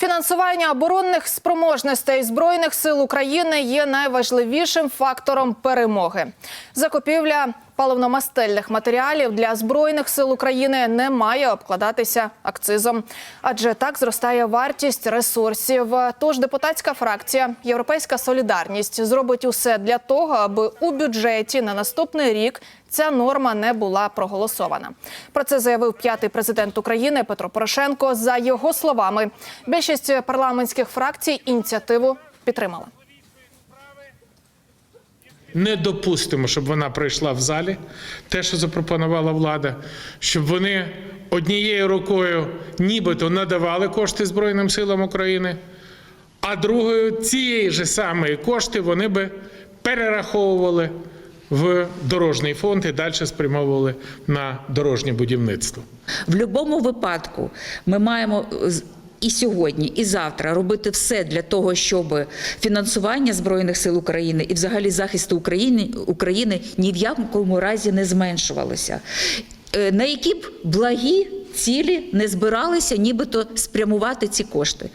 Фінансування оборонних спроможностей збройних сил України є найважливішим фактором перемоги. Закупівля паливно-мастильних матеріалів для збройних сил України не має обкладатися акцизом, адже так зростає вартість ресурсів. Тож депутатська фракція Європейська Солідарність зробить усе для того, аби у бюджеті на наступний рік ця норма не була проголосована. Про це заявив п'ятий президент України Петро Порошенко. За його словами, більшість парламентських фракцій ініціативу підтримала. Не допустимо, щоб вона пройшла в залі, те, що запропонувала влада, щоб вони однією рукою нібито надавали кошти Збройним силам України, а другою цієї ж самої кошти вони би перераховували в дорожній фонд і далі спрямовували на дорожнє будівництво. В будь-якому випадку ми маємо і сьогодні, і завтра робити все для того, щоб фінансування збройних сил України і взагалі захисту України, України ні в якому разі не зменшувалося. Е, На які б благі цілі не збиралися, нібито спрямувати ці кошти.